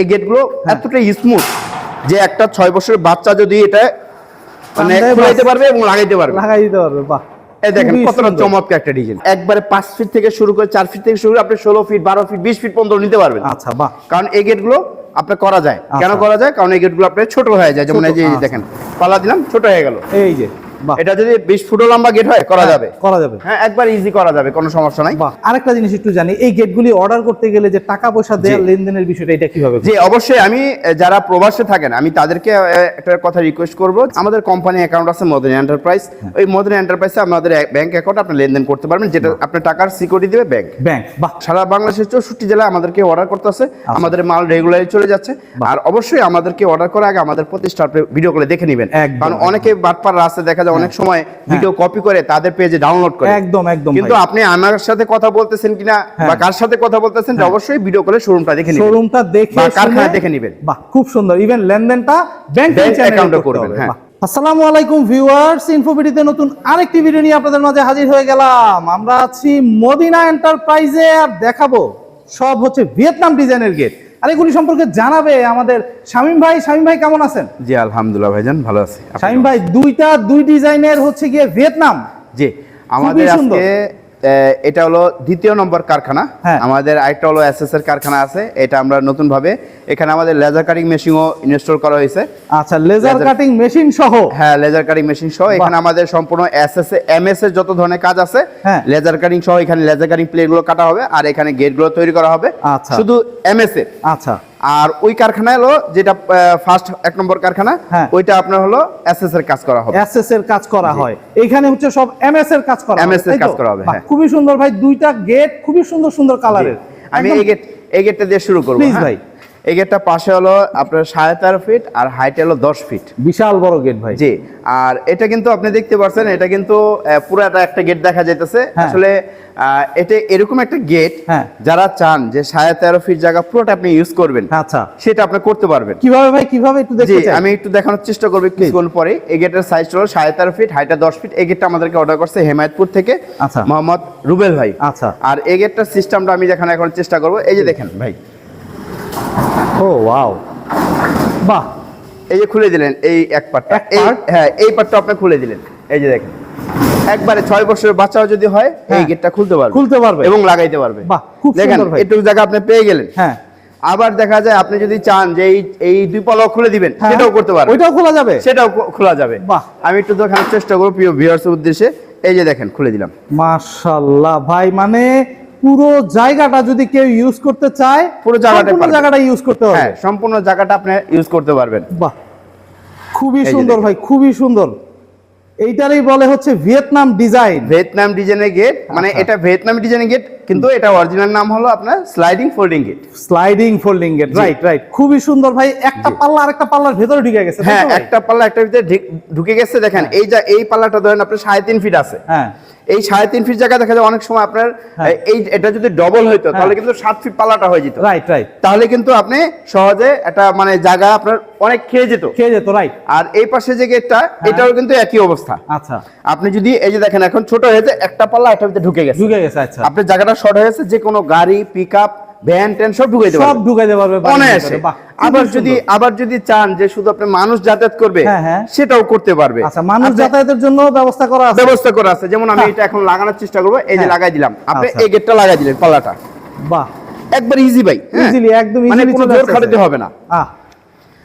এই গেটগুলো। এতটা স্মুথ যে একটা ছয় বছরের বাচ্চা যদি এটা মানে খুলাইতে পারবে এবং লাগাইতে পারবে। লাগাই দিতে পারবে বাহ। এই দেখেন কতটা চমৎকার একটা ডিজাইন একবারে পাঁচ ফিট থেকে শুরু করে চার ফিট থেকে শুরু করে আপনি ষোলো ফিট বারো ফিট বিশ ফিট পর্যন্ত নিতে পারবেন। আচ্ছা বাহ। কারণ এই গেটগুলো আপনার করা যায়। কেন আচ্ছা। করা যায়? কারণ এই গেটগুলো আপনার ছোট হয়ে যায়। যেমন এই যে আচ্ছা। দেখেন পালা দিলাম ছোট হয়ে গেল। এই যে। এটা যদি বিশ ফুটও লম্বা গেট হয় করা যাবে। করা যাবে। হ্যাঁ একবার ইজি করা যাবে কোনো সমস্যা নাই। আরেকটা জিনিস একটু জানি এই গেটগুলি অর্ডার করতে গেলে যে টাকা পয়সা লেনদেনের বিষয়টা এটা কীভাবে জি অবশ্যই আমি যারা প্রবাসে থাকেন আমি তাদেরকে একটা কথা রিকোয়েস্ট করব। আমাদের কোম্পানি অ্যাকাউন্ট আছে মদনী এন্টারপ্রাইজ হ্যাঁ। ওই মদনী এন্টারপ্রাইজে আমাদের ব্যাংক অ্যাকাউন্ট আপনি লেনদেন করতে পারবেন যেটা আপনার টাকার সিকিউরিটি দেবে ব্যাংক ব্যাংক সারা বাংলাদেশের চৌষট্টি জেলায় আমাদেরকে অর্ডার করতেছে আমাদের মাল রেগুলারলি চলে যাচ্ছে। আর অবশ্যই আমাদেরকে অর্ডার করার আগে আমাদের প্রতিষ্ঠান ভিডিও করে দেখে নেবেন। কারণ। অনেকে বাটপার রাস্তায় দেখা যায় অনেক সময় ভিডিও কপি করে তাদের পেজে ডাউনলোড করে। একদম একদম কিন্তু আপনি আমার সাথে কথা বলতেছেন কিনা হ্যাঁ। বা কার সাথে কথা বলতেছেন অবশ্যই ভিডিও করে শোরুমটা দেখে নেবেন। শোরুমটা দেখে বা কারখানা দেখে নেবেন। বাহ খুব সুন্দর। ইভেন লেনদেনটা ব্যাংক অ্যাকাউন্টে করবেন, হ্যাঁ। আসসালামু আলাইকুম ভিউয়ার্স ইনফোভিডিতে নতুন আরেকটি ভিডিও নিয়ে আপনাদের মাঝে হাজির হয়ে গেলাম। আমরা আছি মদিনা এন্টারপ্রাইজে আর দেখাবো সব হচ্ছে ভিয়েতনাম ডিজাইনের গেট আর এগুলি সম্পর্কে জানাবে আমাদের শামীম ভাই। শামীম ভাই কেমন আছেন? জি আলহামদুলিল্লাহ ভাইজান ভালো আছি। শামীম ভাই দুইটা দুই ডিজাইনের হচ্ছে গিয়ে ভিয়েতনাম। জি আমাদের আজকে এটা হলো দ্বিতীয় নম্বর কারখানা। হ্যাঁ। আমাদের আরেকটা হলো এসএস এর কারখানা আছে এটা আমরা নতুন ভাবে এখানে আমাদের লেজার কাটিং মেশিনও ইনস্টল করা হয়েছে। আচ্ছা লেজার কাটিং মেশিন সহ? হ্যাঁ লেজার কাটিং মেশিন সহ। এখানে আমাদের সম্পূর্ণ এস এস এম এস এর যত ধরনের কাজ আছে হ্যাঁ। লেজার কাটিং সহ এখানে লেজার কাটিং প্লেটগুলো কাটা হবে আর এখানে গেটগুলো তৈরি করা হবে। আচ্ছা। শুধু এমএস এর আচ্ছা। আর ওই কারখানা হলো যেটা ফার্স্ট এক নম্বর কারখানা হ্যাঁ। ওইটা আপনার হলো এসএস এর কাজ করা হবে এসএস এর কাজ করা হয় এখানে হচ্ছে সব এমএস এর কাজ করা এমএস এর কাজ করা হবে, হ্যাঁ। খুবই সুন্দর ভাই দুইটা গেট খুবই সুন্দর সুন্দর কালারের আমি এই গেট এই গেটটা দিয়ে শুরু করব Please হ্যাঁ? ভাই। এই গেটটা পাশে হলো আপনার সাড়ে তেরো ফিট আর হাইট হলো দশ ফিট বিশাল বড় গেট ভাই। জি আর এটা কিন্তু আপনি দেখতে পাচ্ছেন এটা কিন্তু পুরাটা একটা গেট দেখা যাইতেছে। হ্যাঁ। আসলে এটা এরকম একটা গেট হ্যাঁ। যারা চান যে সাড়ে তেরো ফিট জায়গা পুরোটা আপনি ইউজ করবেন আচ্ছা। সেটা আপনি করতে পারবেন। কীভাবে ভাই কীভাবে একটু জি আমি একটু দেখানোর চেষ্টা করব কিছুক্ষণ পরে। এই গেটের সাইজ হলো সাড়ে তেরো ফিট হাইটটা দশ ফিট এই গেটটা আমাদেরকে অর্ডার করছে হেমায়তপুর থেকে আচ্ছা। মোহাম্মদ রুবেল ভাই। আচ্ছা। আর এই গেটটার সিস্টেমটা আমি দেখানো এখন চেষ্টা করব। এই যে দেখেন ভাই ও ওয়াও বাহ। এই যে খুলে দিলেন এই এক পার্টটা এক এই হ্যাঁ এই পার্টটা আপনি খুলে দিলেন। এই যে দেখেন। একবারে ছয় বছরের বাচ্চাও যদি হয় এই হ্যাঁ। গেটটা খুলতে পারবে। খুলতে পারবে। এবং লাগাইতে পারবে। বাহ, খুব দেখেন এটুকু জায়গা আপনি পেয়ে গেলেন। হ্যাঁ। আবার দেখা যায় আপনি যদি চান যে এই এই দুই পলক খুলে দিবেন হ্যাঁ। সেটাও করতে পারবেন। ওইটাও খোলা যাবে? সেটাও খোলা যাবে। বাহ। আমি একটু দেখানোর চেষ্টা করব প্রিয় ভিউয়ার্সের উদ্দেশ্যে। এই যে দেখেন খুলে দিলাম। মাশাআল্লাহ ভাই মানে পুরো জায়গাটা যদি কেউ ইউজ করতে চায় পুরো জায়গাটা পুরো জায়গাটা ইউজ করতে হ্যাঁ সম্পূর্ণ জায়গাটা আপনি ইউজ করতে পারবেন। বাহ। খুবই সুন্দর ভাই খুবই সুন্দর। এইটারই বলে হচ্ছে ভিয়েতনাম ডিজাইন। ভিয়েতনাম ডিজাইনের গেট মানে। এটা ভিয়েতনাম ডিজাইনের গেট কিন্তু এটা অরিজিনাল নাম হলো আপনার sliding folding gate sliding folding gate right right খুবই সুন্দর ভাই একটা পাল্লা আরেকটা পাল্লার ভেতরে ঢুকে গেছে হ্যাঁ একটা পাল্লা একটা ভিতরে ঢুকে গেছে দেখেন এই যা এই পাল্লাটা ধরেন আপনার সাড়ে তিন ফিট আছে। হ্যাঁ। এই সাড়ে তিন ফিট জায়গা দেখা যায় অনেক সময় আপনার হ্যাঁ। এই এটা যদি ডবল হইতো তাহলে কিন্তু সাত ফিট পাল্লাটা হয়ে যেত। রাইট রাইট তাহলে কিন্তু আপনি সহজে একটা মানে জায়গা আপনার অনেক খেয়ে যেত। খেয়ে যেত রাইট আর এই পাশে যে গেটটা এটাও কিন্তু একই অবস্থা। আচ্ছা। আপনি যদি এই যে দেখেন এখন ছোট হয়েছে একটা পাল্লা একটা ভিতরে ঢুকে গেছে। ঢুকে গেছে আচ্ছা। আপনার জায়গাটা শর্ট হয়েছে যে কোনো গাড়ি পিক আপ ভ্যান ট্যান সব ঢুকে দেবে সব ঢুকাইতে পারবে। অনায়াসে আবার যদি আবার যদি চান যে শুধু আপনি মানুষ যাতায়াত করবে হ্যাঁ, হ্যাঁ। সেটাও করতে পারবে। আচ্ছা মানুষ যাতায়াতের জন্য ব্যবস্থা করা আছে। ব্যবস্থা করা আছে। যেমন আমি হ্যাঁ। এটা এখন লাগানোর চেষ্টা করব। এই যে হ্যাঁ। লাগাই দিলাম। আপনি আচ্ছা। এই গেটটা লাগাই দিলেন পাল্লাটা। বাহ। একবার ইজি ভাই হ্যাঁ? ইজিলি একদম মানে কোনো জোর খাটাতে হবে না।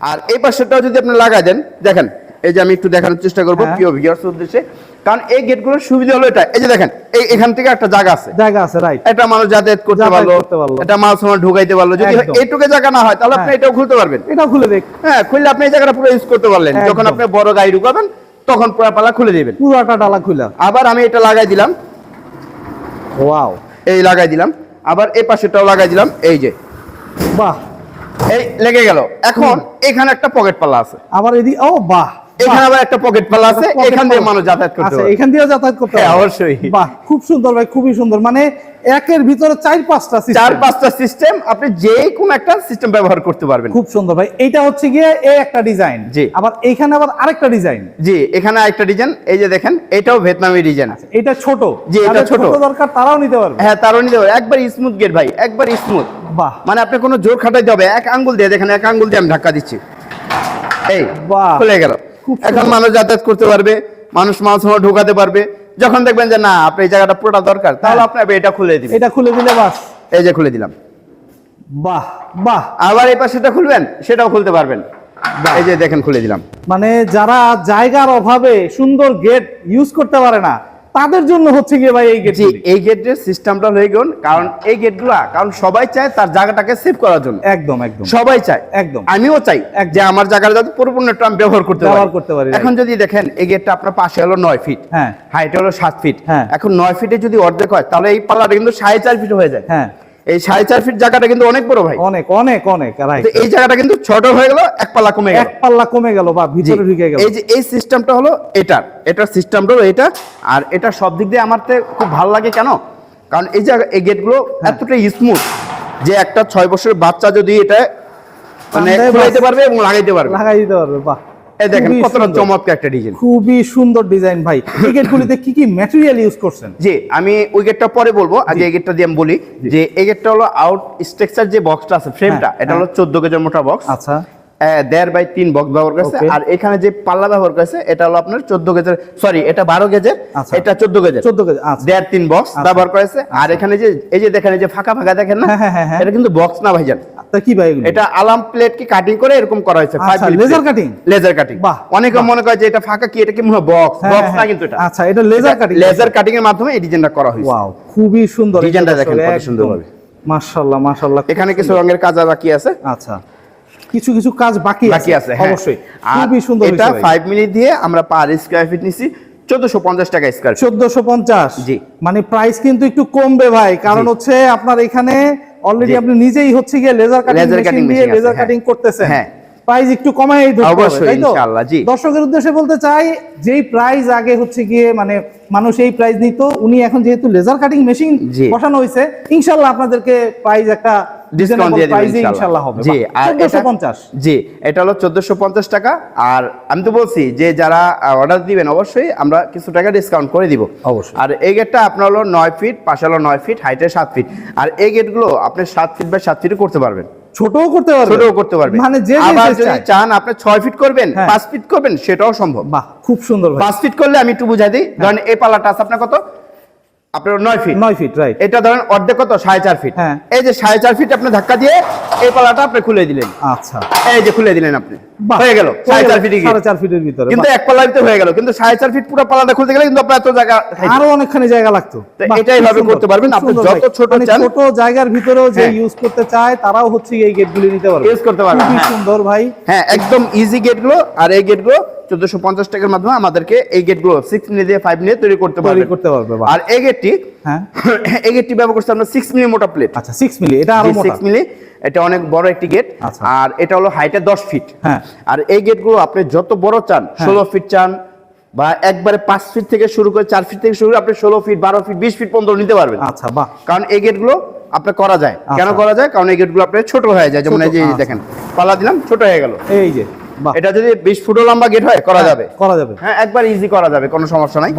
আর এই পাশেরটাও যদি আপনি লাগাই দেন দেখেন এই যে আমি একটু দেখানোর চেষ্টা করব হ্যাঁ। প্রিয় ভিউয়ার্স উদ্দেশ্যে। কারণ এই গেটগুলোর সুবিধা হলো এটা। এই যে দেখেন এই এখান থেকে একটা জায়গা আছে। জায়গা আছে রাইট এটা মানুষ যাতায়াত করতে পারল এটা মাল সময় ঢুকাইতে পারল। যদি এইটুকু জায়গা না হয় তাহলে আপনি হ্যাঁ। এটাও খুলতে পারবেন। এটাও খুলে দেখ। হ্যাঁ খুললে আপনি এই জায়গাটা পুরো ইউজ করতে পারলেন। যখন আপনি বড় গাড়ি ঢুকাবেন তখন পুরো পালা খুলে দিবেন। পুরাটা ডালা খুলা। আবার আমি এটা লাগাই দিলাম। ওয়াও এই লাগাই দিলাম। আবার এই পাশেটাও লাগাই দিলাম। এই যে। বাহ। এই লেগে গেল। এখন এখানে একটা পকেট পাল্লা আছে। আবার এদি ও বাহ। এখানে আবার একটা পকেট পাল্লা আছে এখান দিয়ে। মানুষ যাতায়াত করতে আচ্ছা পারবে। এখান দিয়েও যাতায়াত করতে হ্যাঁ, পারবে। অবশ্যই। বাহ খুব সুন্দর ভাই খুবই সুন্দর। মানে একের ভিতরে চার পাঁচটা চার পাঁচটা সিস্টেম আপনি যে কোনো একটা সিস্টেম ব্যবহার করতে পারবেন। খুব সুন্দর ভাই এইটা হচ্ছে গিয়ে এই একটা ডিজাইন জি। আবার এইখানে আবার আরেকটা ডিজাইন জি এখানে আরেকটা ডিজাইন এই যে দেখেন এটাও ভিয়েতনামি ডিজাইন আছে এটা ছোট। জি, এটা ছোট। দরকার তারাও নিতে পারবে। হ্যাঁ তারও নিতে পারবে। একবার স্মুথ গেট ভাই একবার স্মুথ বাহ। মানে আপনি কোনো জোর খাটাইতে হবে এক আঙ্গুল দিয়ে দেখেন এক আঙ্গুল দিয়ে আমি ধাক্কা দিচ্ছি। এই বাহ। খুলে গেল। এখন মানুষ যাতায়াত করতে পারবে মানুষ মাছ হওয়া ঢোকাতে পারবে। যখন দেখবেন যে না আপনি এই জায়গাটা পুরোটা দরকার তাহলে হ্যাঁ। আপনি এটা খুলে দিবেন। এটা খুলে দিলে বাস। এই যে খুলে দিলাম। বাহ বাহ। আবার এই পাশেটা খুলবেন সেটাও খুলতে পারবেন। এই যে দেখেন খুলে দিলাম। মানে যারা জায়গার অভাবে সুন্দর গেট ইউজ করতে পারে না তাদের জন্য হচ্ছে গিয়ে ভাই এই গেট এই গেটের সিস্টেমটা হয়ে গেল কারণ এই গেটগুলা কারণ সবাই চায় তার জায়গাটাকে সেভ করার জন্য। একদম একদম। সবাই চায়। একদম। আমিও চাই যে আমার জায়গাটা যাতে পরিপূর্ণ একটু আমি ব্যবহার করতে পারি। ব্যবহার করতে পারি, এখন যদি দেখেন এই গেটটা আপনার পাশে হলো নয় ফিট হ্যাঁ। হাইট হলো সাত ফিট হ্যাঁ। এখন নয় ফিটে যদি অর্ধেক হয় তাহলে এই পাল্লাটা কিন্তু সাড়ে চার ফিট হয়ে যায়। হ্যাঁ। এই সাড়ে চার ফিট জায়গাটা কিন্তু অনেক বড় ভাই। অনেক অনেক অনেক রাইট এই জায়গাটা কিন্তু ছোট হয়ে গেল এক পাল্লা কমে গেল। এক পাল্লা কমে গেল বা। ভিতরে ঢুকে গেল। এই যে এই সিস্টেমটা হলো এটার এটার সিস্টেমটা হলো এটা আর এটা সব দিক দিয়ে আমার তো খুব ভালো লাগে কেন? কারণ এই যে এই গেটগুলো হ্যাঁ। এতটা স্মুথ যে একটা ছয় বছরের বাচ্চা যদি এটা মানে খুলাইতে পারবে এবং লাগাইতে পারবে। লাগাই দিতে পারবে বাহ। এই দেখেন কতটা চমৎকার একটা ডিজাইন খুবই সুন্দর ডিজাইন ভাই। এই গেটগুলিতে কি কি ম্যাটেরিয়াল ইউজ করছেন? জি আমি ওই গেটটা পরে বলব। আগে এই গেটটা দিয়ে আমি বলি যে এই গেটটা হলো আউট স্ট্রাকচার যে বক্সটা আছে ফ্রেমটা হ্যাঁ, এটা হলো চোদ্দ কেজির মোটা বক্স আচ্ছা। দেড় বাই তিন বক্স ব্যবহার করেছে। আর এখানে যে পাল্লা ব্যবহার করেছে এটা হলো আপনার চোদ্দ গেজের সরি এটা বারো গেজের আচ্ছা। এটা চোদ্দ গেজের। 14 কেজি, আচ্ছা। দেড় তিন বক্স আচ্ছা। ব্যবহার করেছে। আর এখানে যে এই যে দেখেন এই যে ফাঁকা ফাঁকা দেখেন না? হ্যাঁ, হ্যাঁ, হ্যাঁ, হ্যাঁ। এটা কিন্তু বক্স না ভাইজান। তা কি ভাই এটা আলাম প্লেট কি কাটিং করে এরকম করা হয়েছে আচ্ছা, laser লেজার কাটিং অনেকে মনে করে যে এটা ফাঁকা কি এটা কি মনে বক্স হ্যাঁ, বক্স হ্যাঁ, না কিন্তু এটা। আচ্ছা এটা লেজার কাটিং লেজার কাটিং এর মাধ্যমে এই ডিজাইনটা করা হয়েছে। ওয়াও খুবই সুন্দর। ডিজাইনটা দেখেন কত সুন্দর ভাবে। মাশাআল্লাহ মাশাআল্লাহ এখানে কিছু রঙের কাজ বাকি আছে? আচ্ছা কিছু কিছু কাজ বাকি বাকি আছে হ্যাঁ। অবশ্যই খুবই সুন্দর এটা 5 মিনিট দিয়ে আমরা পার স্কয়ার ফিট নিছি 1450 টাকা স্কয়ার ফিট 1450 জি। মানে প্রাইস কিন্তু একটু কমবে ভাই কারণ হচ্ছে আপনার এখানে অলরেডি আপনি নিজেই হচ্ছে গিয়ে লেজার কাটিং মেশিন দিয়ে লেজার হ্যাঁ। কাটিং করতেছেন হ্যাঁ। প্রাইস একটু কমাই অবশ্যই, ইনশাআল্লাহ, জি। দর্শকের উদ্দেশ্যে বলতে চাই যেই প্রাইস আগে হচ্ছে গিয়ে মানে মানুষ এই প্রাইস নিত উনি এখন যেহেতু লেজার কাটিং মেশিন বসানো হয়েছে ইনশাআল্লাহ আপনাদেরকে প্রাইস একটা ডিসকাউন্ট দিয়ে দিবেন ইনশাআল্লাহ। হবে। জি আর এটা 1450 জি এটা হলো 1450 টাকা। আর আমি তো বলছি যে যারা অর্ডার দিবেন অবশ্যই আমরা কিছু টাকা ডিসকাউন্ট করে দিব। অবশ্যই। আর এই গেটটা আপনার হলো 9 ফিট পাশে হলো 9 ফিট হাইটে 7 ফিট আর এই গেটগুলো আপনি 7 ফিট বাই 7 ফিটে করতে পারবেন। ছোটও করতে পারবে ছোটও করতে পারবে মানে যে আবার যদি চান আপনি 6 ফিট করবেন হ্যাঁ। 5 ফিট করবেন সেটাও সম্ভব। বাহ খুব সুন্দর ভাই। 5 ফিট করলে আমি একটু বুঝাই দিই। কারণ এই পালাটা আছে আপনার কত? আপনার 9 ফিট 9 ফিট রাইট এটা ধরেন অর্ধেক কত? সাড়ে চার ফিট হ্যাঁ। এই যে সাড়ে চার ফিট আপনি ধাক্কা দিয়ে এই পালাটা আপনি খুলে দিলেন। আচ্ছা। এই যে খুলে দিলেন আপনি। হয়ে গেল। সাড়ে চার ফিট সাড়ে চার ফিটের ভিতরে। কিন্তু এক ভিতরে হয়ে গেল। কিন্তু সাড়ে চার ফিট পুরো পাল্লাটা খুলতে গেলে কিন্তু আপনার এত জায়গা আরও অনেকখানি জায়গা লাগতো। এটাই ভাবে করতে পারবেন। আপনি যত ছোট মানে চান- ছোট জায়গার ভিতরেও যে হ্যাঁ। ইউজ করতে চায় তারাও হচ্ছে এই গেটগুলি নিতে পারবে। Use করতে পারবে, খুবই হ্যাঁ। সুন্দর ভাই। হ্যাঁ একদম ইজি গেটগুলো আর এই গেটগুলো চোদ্দশো পঞ্চাশ টাকার মাধ্যমে আমাদেরকে এই গেটগুলো সিক্স মিনিট দিয়ে ফাইভ তৈরি করতে তৈরি পারবে। করতে পারবে, আর এই গেটটি হ্যাঁ। এই গেটটি ব্যবহার করছে আমরা সিক্স মিলি মোটা প্লেট আচ্ছা 6 মিলি এটা আরও সিক্স মিলি এটা অনেক বড় একটি গেট। আচ্ছা। আর এটা হলো হাইটে দশ ফিট হ্যাঁ। আর এই গেটগুলো আপনি যত বড় চান ষোলো ফিট চান বা একবারে পাঁচ ফিট থেকে শুরু করে চার ফিট থেকে শুরু করে আপনি ষোলো ফিট বারো ফিট বিশ ফিট পর্যন্ত নিতে পারবেন। আচ্ছা বাহ। কারণ এই গেটগুলো আপনি করা যায়। কেন আচ্ছা। করা যায়? কারণ এই গেটগুলো আপনার ছোট হয়ে যায়। যেমন এই যে আচ্ছা। দেখেন পালা দিলাম ছোট হয়ে গেল। এই যে। এটা যদি বিশ ফুট লম্বা গেট হয় করা যাবে। করা যাবে। হ্যাঁ একবার ইজি করা যাবে কোনো সমস্যা নাই।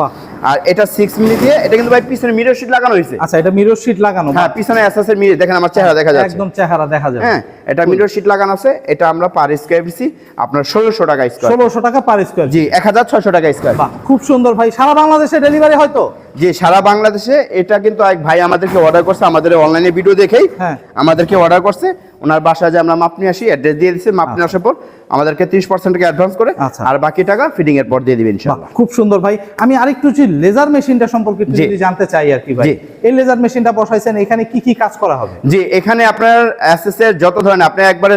আর এটা সিক্স মিনিট দিয়ে এটা কিন্তু ভাই পিছনে মিরর শিট লাগানো হয়েছে। আচ্ছা এটা মিরর শিট লাগানো হ্যাঁ পিছনে এসএস এর মিরর দেখেন আমার চেহারা দেখা যাচ্ছে। একদম চেহারা দেখা যাবে। হ্যাঁ এটা মিরর শিট লাগানো আছে এটা আমরা পার স্কয়ার পিসি আপনার ষোলোশো টাকা স্কয়ার 1600 টাকা পার স্কয়ার জি এক হাজার ছয়শো টাকা স্কয়ার বাহ খুব সুন্দর ভাই। সারা বাংলাদেশে ডেলিভারি হয়তো জি সারা বাংলাদেশে। এটা কিন্তু এক ভাই আমাদেরকে অর্ডার করছে আমাদের অনলাইনে ভিডিও দেখেই হ্যাঁ। আমাদেরকে অর্ডার করছে। ওনার বাসায় যে আমরা মাপ নিয়ে আসি অ্যাড্রেস দিয়ে দিচ্ছি মাপ নিয়ে আসার পর আমাদেরকে তিরিশ পার্সেন্ট অ্যাডভান্স করে আচ্ছা। আর বাকি টাকা ফিটিং এর পর দিয়ে দিবেন খুব সুন্দর ভাই। আমি আরেকটু যদি লেজার মেশিনটা সম্পর্কে যদি জানতে চাই আর কি ভাই। এই লেজার মেশিনটা বসাইছেন এখানে কি কি কাজ করা হবে? জি এখানে আপনার এসএস এর যত ধরনের ধরেন আপনি একবারে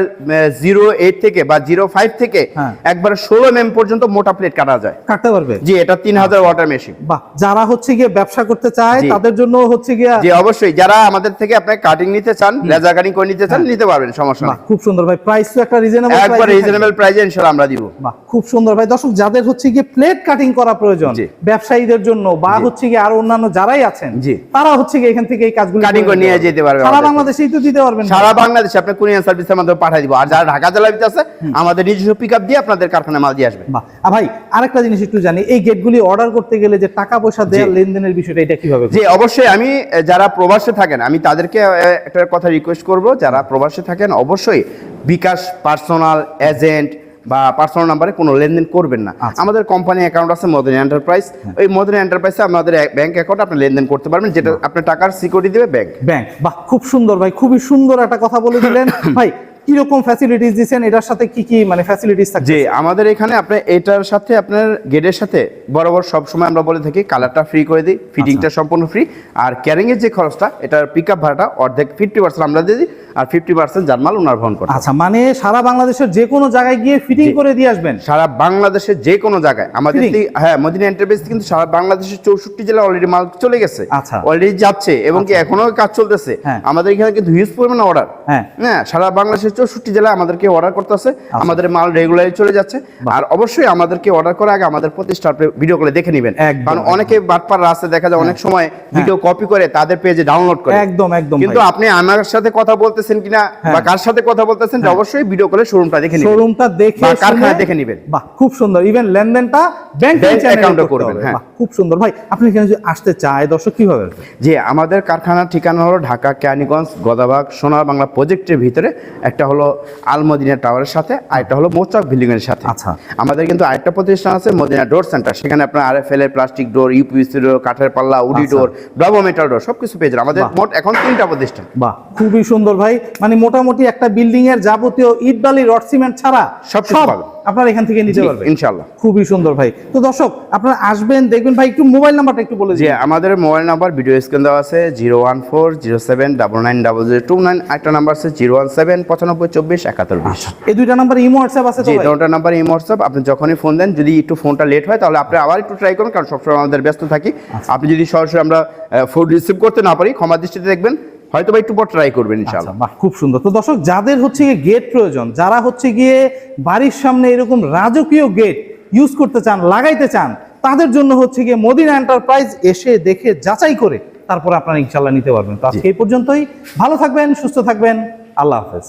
জিরো এইট থেকে বা জিরো ফাইভ থেকে হ্যাঁ। একবারে ষোলো এম পর্যন্ত মোটা প্লেট কাটা যায়। কাটতে পারবে? জি এটা তিন হাজার ওয়াটার মেশিন বাহ যারা হচ্ছে গিয়ে ব্যবসা করতে চায় তাদের জন্য হচ্ছে গিয়ে জি অবশ্যই। যারা আমাদের থেকে আপনি কাটিং নিতে চান লেজার কাটিং করে নিতে চান নিতে পারবেন সমস্যা নেই। খুব সুন্দর। ভাই প্রাইস তো একটা রিজনেবল একবার রিজনেবল প্রাইসে ইনশাআল্লাহ আমরা দিব। বাহ খুব সুন্দর। ভাই দর্শক যাদের হচ্ছে গিয়ে প্লেট কাটিং করা প্রয়োজন ব্যবসায়ীদের জন্য বা হচ্ছে গিয়ে আরও অন্যান্য যারাই আছেন জি। তারা হচ্ছে গিয়ে এখান থেকে এই কাজগুলো কাটিং করে নিয়ে যেতে পারবে সারা বাংলাদেশেই তো দিতে পারবেন। সারা বাংলাদেশে আপনি কুরিয়ার সার্ভিসের মাধ্যমে পাঠিয়ে দিব। আর যারা ঢাকা জেলা ভিতরে আছে আমাদের নিজস্ব পিক দিয়ে আপনাদের কারখানায় মাল দিয়ে আসবে। ভাই আরেকটা জিনিস একটু জানি এই গেটগুলি অর্ডার করতে গেলে যে টাকা পয়সা দেওয়ার লেনদেনের বিষয়টা এটা কীভাবে জি অবশ্যই আমি যারা প্রবাসে থাকেন আমি তাদেরকে একটা কথা রিকোয়েস্ট করব যারা প্রবাসে থাকেন অবশ্যই বিকাশ পার্সোনাল এজেন্ট বা পার্সোনাল নাম্বারে কোনো লেনদেন করবেন না। আচ্ছা। আমাদের কোম্পানি অ্যাকাউন্ট আছে মদনী এন্টারপ্রাইজ ওই মদনী এন্টারপ্রাইজে আমাদের ব্যাংক অ্যাকাউন্ট আপনি লেনদেন করতে পারবেন যেটা আপনার টাকার সিকিউরিটি দেবে ব্যাংক ব্যাংক বাহ খুব সুন্দর ভাই খুবই সুন্দর একটা কথা বলে দিলেন। ভাই কীরকম ফ্যাসিলিটিস দিচ্ছেন? এটার সাথে কি কি মানে ফ্যাসিলিটিস থাকছে? যে আমাদের এখানে আপনার এটার সাথে আপনার গেটের সাথে বরাবর সব সময় আমরা বলে থাকি কালারটা ফ্রি করে দিই ফিটিংটা সম্পূর্ণ ফ্রি আর ক্যারিং এর যে খরচটা এটার পিক আপ ভাড়াটা অর্ধেক ফিফটি পার্সেন্ট আমরা দিয়ে দিই। আর ফিফটি পার্সেন্ট জানমাল ওনার বহন করে আচ্ছা মানে সারা বাংলাদেশের যে কোনো জায়গায় গিয়ে ফিটিং করে দিয়ে আসবেন? সারা বাংলাদেশের যে কোনো জায়গায়। আমাদের হ্যাঁ মদিনা এন্টারপ্রাইজ কিন্তু সারা বাংলাদেশের চৌষট্টি জেলা অলরেডি মাল চলে গেছে। আচ্ছা। অলরেডি যাচ্ছে এবং কি এখনও কাজ চলতেছে। হ্যাঁ। আমাদের এখানে কিন্তু হিউজ পরিমাণে অর্ডার হ্যাঁ। হ্যাঁ সারা বাংলাদেশের চৌষট্টি জেলায় আমাদেরকে অর্ডার করতেছে। আমাদের মাল রেগুলারই চলে যাচ্ছে। আর অবশ্যই আমাদেরকে অর্ডার করার আগে আমাদের প্রতিষ্ঠান ভিডিও করে দেখে নেবেন। কারণ অনেকে বাটপার রাস্তায় দেখা যায় অনেক সময় হ্যাঁ। ভিডিও কপি করে তাদের পেজে ডাউনলোড করে। একদম একদম কিন্তু আপনি আমার সাথে কথা বলতেছেন কিনা হ্যাঁ। বা কার সাথে কথা বলতেছেন এটা অবশ্যই ভিডিও করে শোরুমটা দেখে নিবেন। শোরুমটা দেখে বা কারখানা দেখে নিবেন। বাহ খুব সুন্দর। ইভেন লেনদেনটা ব্যাংক করতে করবেন, হ্যাঁ। খুব সুন্দর। ভাই আপনি এখানে যদি আসতে চায় দর্শক কীভাবে? যে আমাদের কারখানার ঠিকানা হলো ঢাকা কেরানীগঞ্জ গদাবাগ সোনার বাংলা প্রজেক্টের ভিতরে। একটা হলো আলমদিনা টাওয়ারের সাথে আর একটা হলো মোচাক বিল্ডিং এর সাথে। আচ্ছা। আমাদের কিন্তু আরেকটা প্রতিষ্ঠান আছে মদিনা ডোর সেন্টার। সেখানে আপনার R F L plastic door UPVC door কাঠের পাল্লা উডি আচ্ছা। ডোর ব্রাভো মেটাল ডোর সবকিছু পেয়ে যাবেন। আমাদের মোট এখন তিনটা প্রতিষ্ঠান। বাহ খুবই সুন্দর ভাই। মানে মোটামুটি একটা বিল্ডিং এর যাবতীয় ইট বালি রড সিমেন্ট ছাড়া সব পাবেন। এখান থেকে নিতে পারবেন। ইনশাল্লাহ খুবই সুন্দর ভাই। তো দর্শক আপনারা আসবেন দেখবেন ভাই একটু মোবাইল নাম্বারটা একটু বলে দিন। আমাদের মোবাইল নাম্বার ভিডিও স্ক্রিন দেওয়া আছে zero one four zero seven double nine double zero two nine একটা নাম্বার আছে জিরো ওয়ান সেভেন পঁচানব্বই চব্বিশ একাত্তর বিশ। এই দুইটা নাম্বার ইমো হোয়াটসঅ্যাপ আছে তো জি ভাই? দুটো নাম্বার এই হোয়াটসঅ্যাপ আপনি যখনই ফোন দেন যদি একটু ফোনটা লেট হয় তাহলে আপনি আবার একটু ট্রাই করুন কারণ সবসময় আমাদের ব্যস্ত থাকি। আচ্ছা। আপনি যদি সরাসরি আমরা ফোন রিসিভ করতে না পারি ক্ষমা দৃষ্টিতে দেখবেন। হয়তো বা একটু পর ট্রাই করবেন ইনশাআল্লাহ। আচ্ছা বাহ খুব সুন্দর। তো দর্শক যাদের হচ্ছে গিয়ে গেট প্রয়োজন যারা হচ্ছে গিয়ে বাড়ির সামনে এরকম রাজকীয় গেট ইউজ করতে চান লাগাইতে চান তাদের জন্য হচ্ছে গিয়ে মদিনা এন্টারপ্রাইজ এসে দেখে যাচাই করে তারপর আপনারা ইনশাল্লাহ নিতে পারবেন। তো আজকে এই পর্যন্তই। ভালো থাকবেন সুস্থ থাকবেন। আল্লাহ হাফেজ।